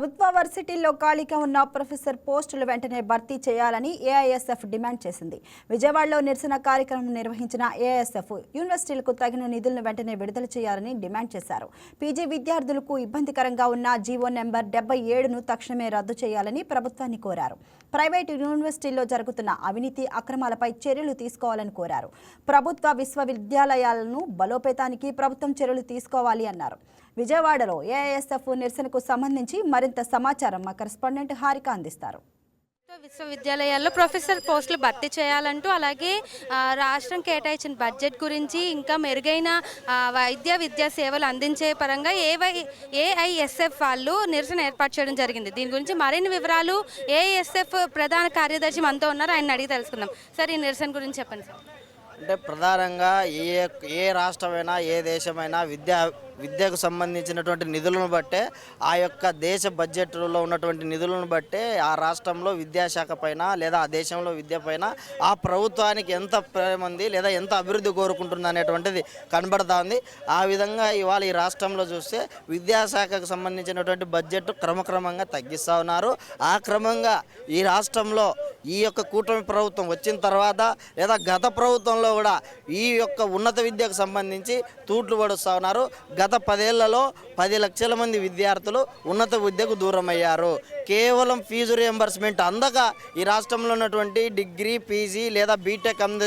ప్రభుత్వ వర్సిటీల్లో ఖాళీగా ఉన్న ప్రొఫెసర్ పోస్టులు వెంటనే భర్తీ చేయాలని ఏఐఎస్ఎఫ్ డిమాండ్ చేసింది. విజయవాడలో నిరసన కార్యక్రమం నిర్వహించిన ఏఐఎస్ఎఫ్ యూనివర్సిటీలకు తగిన నిధులను వెంటనే విడుదల చేయాలని డిమాండ్ చేశారు. పీజీ విద్యార్థులకు ఇబ్బందికరంగా ఉన్న జీవో నెంబర్ డెబ్బై ఏడును తక్షణమే రద్దు చేయాలని ప్రభుత్వాన్ని కోరారు. ప్రైవేటు యూనివర్సిటీల్లో జరుగుతున్న అవినీతి అక్రమాలపై చర్యలు తీసుకోవాలని కోరారు. ప్రభుత్వ విశ్వవిద్యాలయాలను బలోపేతానికి ప్రభుత్వం చర్యలు తీసుకోవాలి అన్నారు. విజయవాడలో ఏఐఎస్ఎఫ్ నిరసనకు సంబంధించి మరింత సమాచారం మా కరెస్పాండెంట్ హారిక అందిస్తారు. విశ్వవిద్యాలయాల్లో ప్రొఫెసర్ పోస్టులు భర్తీ చేయాలంటూ అలాగే ఆ, రాష్ట్రం కేటాయించిన బడ్జెట్ గురించి ఇంకా మెరుగైన వైద్య విద్యా సేవలు అందించే పరంగా ఏవై ఏఐఎస్ఎఫ్ వాళ్ళు నిరసన ఏర్పాటు చేయడం జరిగింది. దీని గురించి మరిన్ని వివరాలు ఏఐఎస్ఎఫ్ ప్రధాన కార్యదర్శి మనతో ఉన్నారు. ఆయన అడిగి తెలుసుకుందాం. సార్ ఈ నిరసన గురించి చెప్పండి సార్. అంటే ప్రధానంగా ఏ ఏ రాష్ట్రమైనా ఏ దేశమైనా విద్యా విద్యకు సంబంధించినటువంటి నిధులను బట్టే ఆ యొక్క దేశ బడ్జెట్లో ఉన్నటువంటి నిధులను బట్టే ఆ రాష్ట్రంలో విద్యాశాఖ పైన లేదా ఆ దేశంలో విద్య పైన ఆ ప్రభుత్వానికి ఎంత ప్రేమ ఉంది లేదా ఎంత అభివృద్ధి కోరుకుంటుంది అనేటువంటిది కనబడతా ఉంది ఆ విధంగా ఇవాళ ఈ రాష్ట్రంలో చూస్తే విద్యాశాఖకు సంబంధించినటువంటి బడ్జెట్ క్రమక్రమంగా తగ్గిస్తూ ఉన్నారు. ఆ క్రమంగా ఈ రాష్ట్రంలో ఈ యొక్క కూటమి ప్రభుత్వం వచ్చిన తర్వాత లేదా గత ప్రభుత్వంలో కూడా ఈ యొక్క ఉన్నత విద్యకు సంబంధించి తూట్లు పడుస్తూ ఉన్నారు. గత గత పదేళ్ళలో పది లక్షల మంది విద్యార్థులు ఉన్నత విద్యకు దూరం అయ్యారు కేవలం ఫీజు రియంబర్స్మెంట్ అందక ఈ రాష్ట్రంలో ఉన్నటువంటి డిగ్రీ పీజీ లేదా బీటెక్ అంద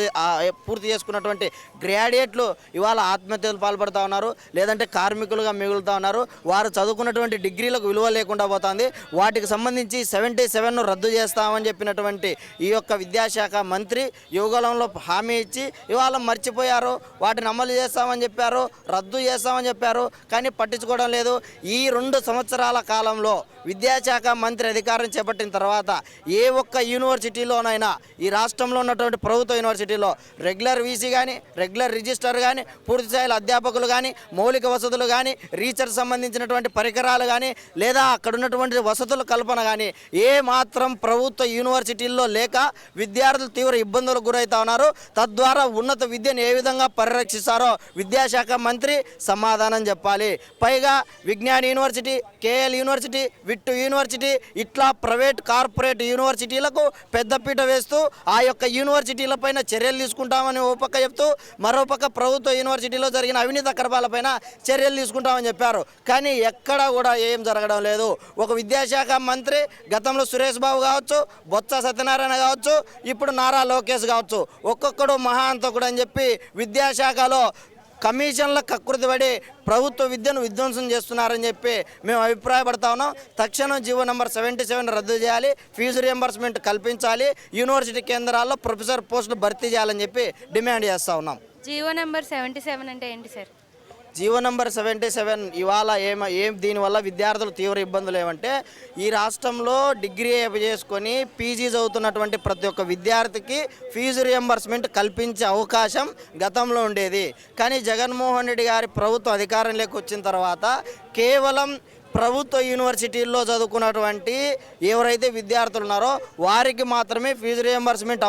పూర్తి చేసుకున్నటువంటి గ్రాడ్యుయేట్లు ఇవాళ ఆత్మహత్యలు పాల్పడుతూ ఉన్నారు. లేదంటే కార్మికులుగా మిగులుతూ ఉన్నారు. వారు చదువుకున్నటువంటి డిగ్రీలకు విలువ లేకుండా పోతుంది. వాటికి సంబంధించి సెవెంటీ సెవెన్ రద్దు చేస్తామని చెప్పినటువంటి ఈ యొక్క విద్యాశాఖ మంత్రి యువగలంలో హామీ ఇచ్చి ఇవాళ మర్చిపోయారు. వాటిని అమలు చేస్తామని చెప్పారు. రద్దు చేస్తామని చెప్పారు. కానీ పట్టించుకోవడం లేదు. ఈ రెండు సంవత్సరాల కాలంలో విద్యాశాఖ మంత్రి అధికారం చేపట్టిన తర్వాత ఏ ఒక్క యూనివర్సిటీలోనైనా ఈ రాష్ట్రంలో ఉన్నటువంటి ప్రభుత్వ యూనివర్సిటీలో రెగ్యులర్ వీసీ కానీ రెగ్యులర్ రిజిస్టర్ కానీ పూర్తి స్థాయిలో అధ్యాపకులు కానీ మౌలిక వసతులు కానీ రీసెర్చ్ సంబంధించినటువంటి పరికరాలు కానీ లేదా అక్కడ ఉన్నటువంటి వసతుల కల్పన కానీ ఏ మాత్రం ప్రభుత్వ యూనివర్సిటీల్లో లేక విద్యార్థులు తీవ్ర ఇబ్బందులకు గురవుతా ఉన్నారు. తద్వారా ఉన్నత విద్యను ఏ విధంగా పరిరక్షిస్తారో విద్యాశాఖ మంత్రి సమాధానం చెప్పాలి. పైగా Vignan university KL university VIT university ఇట్లా ప్రైవేట్ కార్పొరేట్ యూనివర్సిటీలకు పెద్దపీట వేస్తూ ఆ యొక్క యూనివర్సిటీలపైన చర్యలు తీసుకుంటామని ఓ పక్క చెప్తూ మరోపక్క ప్రభుత్వ యూనివర్సిటీలో జరిగిన అవినీతి అక్రమాలపైన చర్యలు తీసుకుంటామని చెప్పారు. కానీ ఎక్కడా కూడా ఏం జరగడం లేదు. ఒక విద్యాశాఖ మంత్రి గతంలో సురేష్ బాబు కావచ్చు బొత్స సత్యనారాయణ కావచ్చు ఇప్పుడు నారా లోకేష్ కావచ్చు. ఒక్కొక్కడు మహాంతకుడు అని చెప్పి విద్యాశాఖలో కమిషన్ల కకృతిపడి ప్రభుత్వ విద్యను విధ్వంసం చేస్తున్నారని చెప్పి మేము అభిప్రాయపడతా ఉన్నాం. తక్షణం జీవో నెంబర్ సెవెంటీ సెవెన్ రద్దు చేయాలి. ఫీజు రియంబర్స్మెంట్ కల్పించాలి. యూనివర్సిటీ కేంద్రాల్లో ప్రొఫెసర్ పోస్టులు భర్తీ చేయాలని చెప్పి డిమాండ్ చేస్తూ ఉన్నాం. జీవో నెంబర్ సెవెంటీ సెవెన్ అంటే ఏంటి sir? GO number seventy seven ఇవాళ ఏమ ఏం దీనివల్ల విద్యార్థులు తీవ్ర ఇబ్బందులు ఏమంటే ఈ రాష్ట్రంలో డిగ్రీ చేసుకొని పీజీ చదువుతున్నటువంటి ప్రతి ఒక్క విద్యార్థికి ఫీజు రియంబర్స్మెంట్ కల్పించే అవకాశం గతంలో ఉండేది. కానీ జగన్మోహన్ రెడ్డి గారి ప్రభుత్వం అధికారంలోకి వచ్చిన తర్వాత కేవలం ప్రభుత్వ యూనివర్సిటీల్లో చదువుకున్నటువంటి ఎవరైతే విద్యార్థులు ఉన్నారో వారికి మాత్రమే ఫీజు రియంబర్స్మెంట్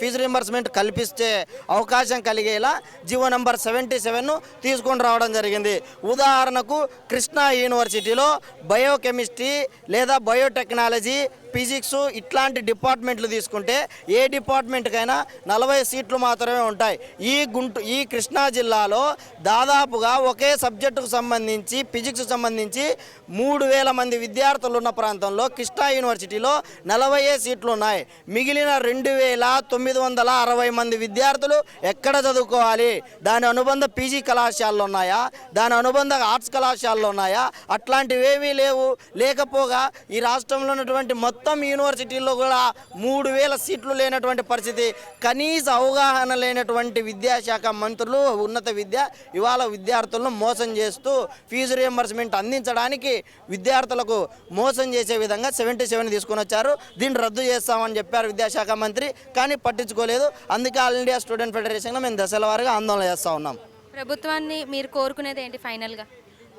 ఫీజు రియంబర్స్మెంట్ కల్పిస్తే అవకాశం కలిగేలా జీవో నెంబర్ సెవెంటీ సెవెన్ను తీసుకొని రావడం జరిగింది. ఉదాహరణకు కృష్ణా యూనివర్సిటీలో బయోకెమిస్ట్రీ లేదా బయోటెక్నాలజీ ఫిజిక్స్ ఇట్లాంటి డిపార్ట్మెంట్లు తీసుకుంటే ఏ డిపార్ట్మెంట్కైనా నలభై సీట్లు మాత్రమే ఉంటాయి. ఈ గుంటు ఈ కృష్ణా జిల్లాలో దాదాపుగా ఒకే సబ్జెక్టుకు సంబంధించి ఫిజిక్స్ సంబంధించి మూడు వేల మంది విద్యార్థులు ఉన్న ప్రాంతంలో కృష్ణా యూనివర్సిటీలో నలభై సీట్లు ఉన్నాయి. మిగిలిన రెండు వేల తొమ్మిది వందల అరవై మంది విద్యార్థులు ఎక్కడ చదువుకోవాలి? దాని అనుబంధ పీజీ కళాశాలలు ఉన్నాయా? దాని అనుబంధ ఆర్ట్స్ కళాశాలలు ఉన్నాయా? అట్లాంటివేమీ లేవు. లేకపోగా ఈ రాష్ట్రంలో ఉన్నటువంటి మొత్తం మొత్తం యూనివర్సిటీల్లో కూడా మూడు వేల సీట్లు లేనటువంటి పరిస్థితి. కనీస అవగాహన లేనటువంటి విద్యాశాఖ మంత్రులు ఉన్నత విద్య ఇవాళ విద్యార్థులను మోసం చేస్తూ ఫీజు రియంబర్స్మెంట్ అందించడానికి విద్యార్థులకు మోసం చేసే విధంగా సెవెంటీ సెవెన్ తీసుకొని వచ్చారు. దీన్ని రద్దు చేస్తామని చెప్పారు విద్యాశాఖ మంత్రి కానీ పట్టించుకోలేదు. అందుకే ఆల్ ఇండియా స్టూడెంట్ ఫెడరేషన్లో మేము దశల వారిగా ఆందోళన చేస్తూ ఉన్నాం. ప్రభుత్వాన్ని మీరు కోరుకునేది ఏంటి ఫైనల్గా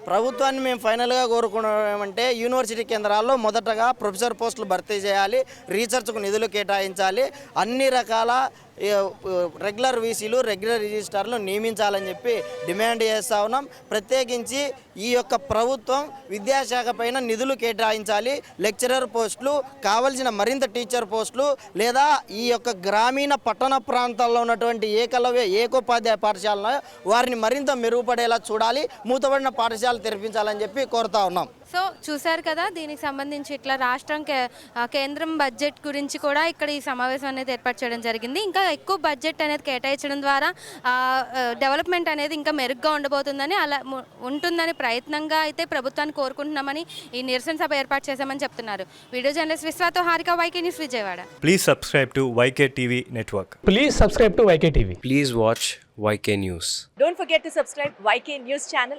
ప్రభుత్వాన్ని మేము ఫైనల్గా కోరుకున్నామంటే యూనివర్సిటీ కేంద్రాల్లో మొదటగా ప్రొఫెసర్ పోస్టులు భర్తీ చేయాలి రీసెర్చ్కు నిధులు కేటాయించాలి అన్ని రకాల రెగ్యులర్ వీసీలు రెగ్యులర్ రిజిస్టార్లు నియమించాలని చెప్పి డిమాండ్ చేస్తా ఉన్నాం. ప్రత్యేకించి ఈ యొక్క ప్రభుత్వం విద్యాశాఖ పైన నిధులు కేటాయించాలి. లెక్చరర్ పోస్టులు కావలసిన మరింత టీచర్ పోస్టులు లేదా ఈ యొక్క గ్రామీణ పట్టణ ప్రాంతాల్లో ఉన్నటువంటి ఏకలవ్య ఏకోపాధ్యాయ పాఠశాలను వారిని మరింత మెరుగుపడేలా చూడాలి. మూతబడిన పాఠశాలలు తెరిపించాలని చెప్పి కోరుతా ఉన్నాం. సో చూశారు కదా దీనికి సంబంధించి ఇట్లా రాష్ట్రం కేంద్రం బడ్జెట్ గురించి కూడా ఇక్కడ ఈ సమావేశం అనేది ఏర్పాటు చేయడం జరిగింది ఇంకా ఎక్కువ బడ్జెట్ అనేది కేటాయించడం ద్వారా డెవలప్మెంట్ అనేది ఇంకా మెరుగ్గా ఉండబోతుందని అలా ఉంటుందని ప్రయత్నంగా అయితే ప్రభుత్వాన్ని కోరుకుంటున్నామని ఈ నిరసన సభ ఏర్పాటు చేశామని చెప్తున్నారు video journalist విశ్వాతో Harika YK news Vijayawada Please subscribe to YK TV Network. Please subscribe to YK TV. Please watch YK News. Don't forget to subscribe YK News channel